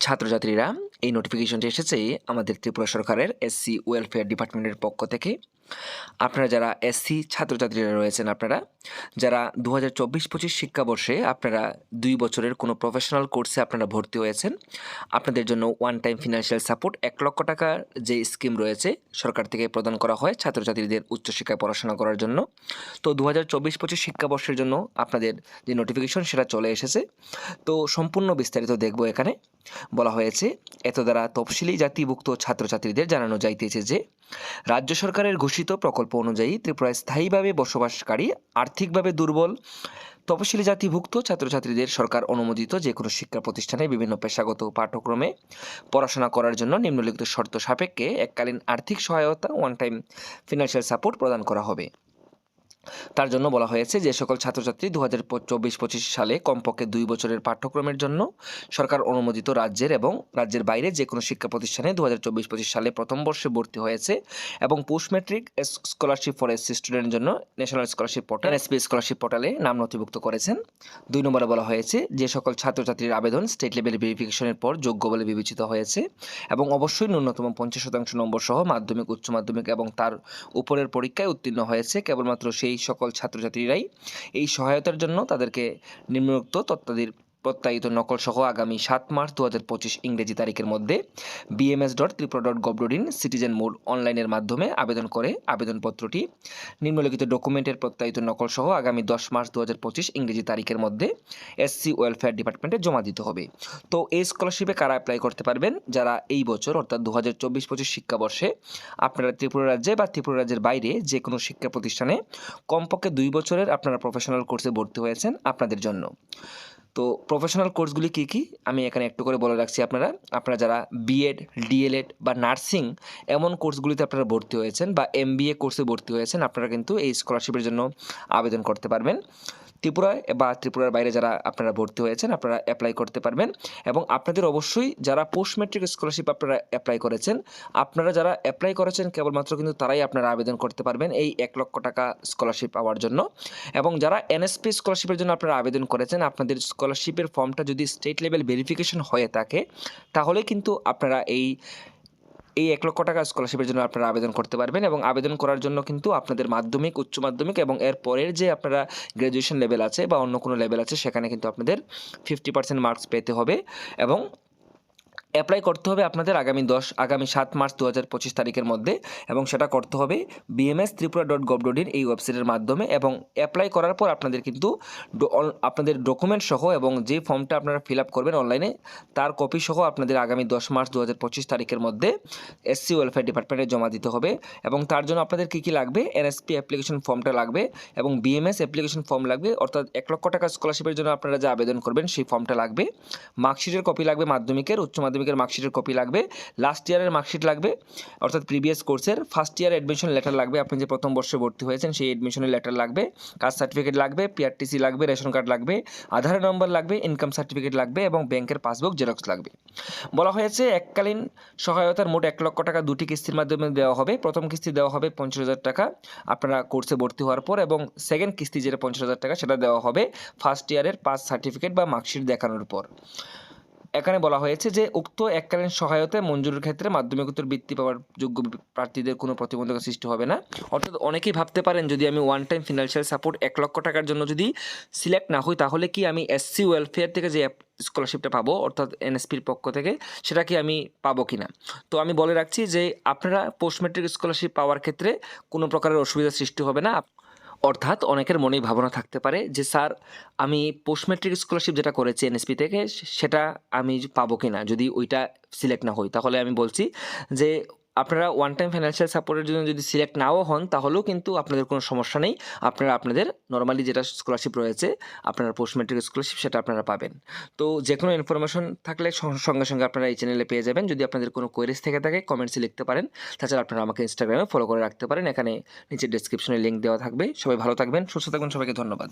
ছাত্রছাত্রীরা এই নোটিফিকেশনটি এসেছে আমাদের ত্রিপুরা সরকারের এসসি ওয়েলফেয়ার ডিপার্টমেন্টের পক্ষ থেকে। আপনারা যারা এসসি ছাত্রছাত্রীরা রয়েছেন আপনারা, যারা দু হাজার চব্বিশ পঁচিশ শিক্ষাবর্ষে আপনারা দুই বছরের কোনো প্রফেশনাল কোর্সে আপনারা ভর্তি হয়েছেন, আপনাদের জন্য ওয়ান টাইম ফিনান্সিয়াল সাপোর্ট এক লক্ষ টাকার যে স্কিম রয়েছে সরকার থেকে প্রদান করা হয় ছাত্রছাত্রীদের উচ্চশিক্ষায় পড়াশোনা করার জন্য। তো দু হাজার চব্বিশ পঁচিশ শিক্ষাবর্ষের জন্য আপনাদের যে নোটিফিকেশন সেটা চলে এসেছে। তো সম্পূর্ণ বিস্তারিত দেখব এখানে। বলা হয়েছে এত দ্বারা তফসিলি জাতিভুক্ত ছাত্রছাত্রীদের জানানো যাইতেছে যে, রাজ্য সরকারের ঘোষিত প্রকল্প অনুযায়ী ত্রিপুরায় স্থায়ীভাবে বসবাসকারী আর্থিকভাবে দুর্বল তপশিলি জাতিভুক্ত ছাত্রছাত্রীদের সরকার অনুমোদিত যে কোনো শিক্ষা প্রতিষ্ঠানে বিভিন্ন পেশাগত পাঠ্যক্রমে পড়াশোনা করার জন্য নিম্নলিখিত শর্ত সাপেক্ষে এককালীন আর্থিক সহায়তা ওয়ান টাইম ফিনান্সিয়াল সাপোর্ট প্রদান করা হবে। তার জন্য বলা হয়েছে যে সকল ছাত্রছাত্রী দু হাজার চব্বিশ, পঁচিশ সালে কমপক্ষে দুই বছরের পাঠ্যক্রমের জন্য সরকার অনুমোদিত রাজ্যের এবং রাজ্যের বাইরে যে কোনো শিক্ষা প্রতিষ্ঠানে দু হাজার চব্বিশ, পঁচিশ সালে প্রথম বর্ষে ভর্তি হয়েছে এবং post matric scholarship for SC স্টুডেন্টের জন্য national scholarship portal SP scholarship পোর্টালে নাম নথিভুক্ত করেছেন। দুই নম্বরে বলা হয়েছে যে সকল ছাত্রছাত্রীর আবেদন স্টেট লেভেল ভেরিফিকেশনের পর যোগ্য বলে বিবেচিত হয়েছে এবং অবশ্যই ন্যূনতম পঞ্চাশ শতাংশ নম্বর সহ মাধ্যমিক, উচ্চ মাধ্যমিক এবং তার উপরের পরীক্ষায় উত্তীর্ণ হয়েছে। কেবলমাত্র সেই সকল ছাত্রছাত্রীরাই এই সহায়তার জন্য তাদেরকে নিম্নোক্ত তত্ত্বাদির প্রত্যায়িত নকল সহ আগামী সাত মার্চ দু হাজার পঁচিশ ইংরেজি তারিখের মধ্যে BMS dot Tripura dot gov dot in citizen mode অনলাইনের মাধ্যমে আবেদন করে আবেদনপত্রটি, নিম্নলিখিত ডকুমেন্টের প্রত্যায়িত নকল সহ আগামী দশ মার্চ দু হাজার পঁচিশ ইংরেজি তারিখের মধ্যে এসসি ওয়েলফেয়ার ডিপার্টমেন্টে জমা দিতে হবে। তো এই স্কলারশিপে কারা অ্যাপ্লাই করতে পারবেন? যারা এই বছর, অর্থাৎ দু হাজার চব্বিশ পঁচিশ শিক্ষাবর্ষে, আপনারা ত্রিপুরা রাজ্যে বা ত্রিপুরা রাজ্যের বাইরে যে কোনো শিক্ষা প্রতিষ্ঠানে কমপক্ষে দুই বছরের আপনারা প্রফেশনাল কোর্সে ভর্তি হয়েছেন আপনাদের জন্য। তো প্রফেশনাল কোর্সগুলি কী কী? আমি এখানে একটু করে বলে রাখছি আপনারা। আপনারা যারা বিএড ডিএলএড বা নার্সিং এমন কোর্সগুলিতে আপনারা ভর্তি হয়েছেন বা এমবিএ কোর্সে ভর্তি হয়েছেন, আপনারা কিন্তু এই স্কলারশিপের জন্য আবেদন করতে পারবেন। ত্রিপুরায় বা ত্রিপুরার বাইরে যারা আপনারা ভর্তি হয়েছেন, আপনারা অ্যাপ্লাই করতে পারবেন। এবং আপনাদের অবশ্যই যারা পোস্ট ম্যাট্রিক স্কলারশিপ আপনারা অ্যাপ্লাই করেছেন, আপনারা যারা অ্যাপ্লাই করেছেন, কেবলমাত্র কিন্তু তারাই আপনারা আবেদন করতে পারবেন এই এক লক্ষ টাকা স্কলারশিপ পাওয়ার জন্য। এবং যারা এনএসপি স্কলারশিপের জন্য আপনারা আবেদন করেছেন, আপনাদের স্কলারশিপের ফর্মটা যদি স্টেট লেভেল ভেরিফিকেশন হয়ে থাকে, তাহলে কিন্তু আপনারা এই এই এক লক্ষ টাকা স্কলারশিপের জন্য আপনারা আবেদন করতে পারবেন এবং আবেদন করার জন্য কিন্তু আপনাদের মাধ্যমিক, উচ্চ মাধ্যমিক এবং এর পরের যে আপনারা গ্র্যাজুয়েশন লেভেল আছে বা অন্য কোনো লেভেল আছে, সেখানে কিন্তু আপনাদের ফিফটি পার্সেন্ট মার্কস পেতে হবে এবং অ্যাপ্লাই করতে হবে আপনাদের আগামী দশ, আগামী সাত মার্চ দু হাজার পঁচিশ তারিখের মধ্যে এবং সেটা করতে হবে BMS Tripura dot gov dot in এই ওয়েবসাইটের মাধ্যমে এবং অ্যাপ্লাই করার পর আপনাদের কিন্তু আপনাদের ডকুমেন্ট সহ এবং যে ফর্মটা আপনারা ফিল আপ করবেন অনলাইনে তার কপি সহ আপনাদের আগামী দশ মার্চ দু হাজার পঁচিশ তারিখের মধ্যে এসসি ওয়েলফেয়ার ডিপার্টমেন্টে জমা দিতে হবে এবং তার জন্য আপনাদের কী কী লাগবে? এনএসপি অ্যাপ্লিকেশন ফর্মটা লাগবে এবং বিএমএস অ্যাপ্লিকেশন ফর্ম লাগবে, অর্থাৎ এক লক্ষ টাকা স্কলারশিপের জন্য আপনারা যে আবেদন করবেন সেই ফর্মটা লাগবে। মার্কশিটের কপি লাগবে মাধ্যমিকের, উচ্চ মাধ্যমিকের মার্কশিটের কপি লাগবে লাস্ট ইয়ারের মার্কশিট লাগবে, অর্থাৎ প্রিভিয়াস কোর্সের ফার্স্ট ইয়ার অ্যাডমিশন লেটার লাগবে, আপনি যে প্রথম বর্ষে ভর্তি হয়েছেন সেই অ্যাডমিশনের লেটার লাগবে কাস্ট সার্টিফিকেট লাগবে পিআরটিসি লাগবে রেশন কার্ড লাগবে আধার নম্বর লাগবে ইনকাম সার্টিফিকেট লাগবে এবং ব্যাংকের পাসবুক জেরক্স লাগবে। বলা হয়েছে এককালীন সহায়তার মোট এক লক্ষ টাকা দুটি কিস্তির মাধ্যমে দেওয়া হবে, প্রথম কিস্তি দেওয়া হবে পঞ্চাশ হাজার টাকা, আপনারা কোর্সে ভর্তি হওয়ার পর এবং সেকেন্ড কিস্তি যেটা পঞ্চাশ হাজার টাকা সেটা দেওয়া হবে ফার্স্ট ইয়ারের পাস সার্টিফিকেট বা মার্কশিট দেখানোর পর। এখানে বলা হয়েছে যে, উক্ত এককালীন সহায়তায় মঞ্জুরির ক্ষেত্রে মাধ্যমিকোত্তর বৃত্তি পাওয়ার যোগ্য প্রার্থীদের কোনো প্রতিবন্ধকতা সৃষ্টি হবে না। অর্থাৎ অনেকেই ভাবতে পারেন, যদি আমি ওয়ান টাইম ফিনান্সিয়াল সাপোর্ট এক লক্ষ টাকার জন্য যদি সিলেক্ট না হই, তাহলে কি আমি এসসি ওয়েলফেয়ার থেকে যে স্কলারশিপটা পাবো, অর্থাৎ এনএসপির পক্ষ থেকে, সেটা কি আমি পাবো কি না? তো আমি বলে রাখছি যে, আপনারা পোস্ট ম্যাট্রিক স্কলারশিপ পাওয়ার ক্ষেত্রে কোনো প্রকারের অসুবিধা সৃষ্টি হবে না। অর্থাৎ অনেকের মনেই ভাবনা থাকতে পারে যে, স্যার, আমি পোস্ট ম্যাট্রিক স্কলারশিপ যেটা করেছি এনএসপি থেকে, সেটা আমি পাবো কি না যদি ওইটা সিলেক্ট না হই, তাহলে আমি বলছি যে আপনারা ওয়ান টাইম ফাইন্যান্সিয়াল সাপোর্টের জন্য যদি সিলেক্ট নাও হন, তাহলেও কিন্তু আপনাদের কোনো সমস্যা নেই। আপনারা আপনাদের নর্মালি যেটা স্কলারশিপ রয়েছে, আপনার পোস্ট ম্যাট্রিক স্কলারশিপ সেটা আপনারা পাবেন। তো যে কোনো ইনফরমেশন থাকলে সঙ্গে সঙ্গে আপনারা এই চ্যানেলে পেয়ে যাবেন। যদি আপনাদের কোনো কোয়েরিজ থেকে থাকে কমেন্টসে লিখতে পারেন। তাছাড়া আপনারা আমাকে ইনস্টাগ্রামে ফলো করে রাখতে পারেন। এখানে নিচে ডিসক্রিপশনে লিঙ্ক দেওয়া থাকবে। সবাই ভালো থাকবেন, সুস্থ থাকবেন। সবাইকে ধন্যবাদ।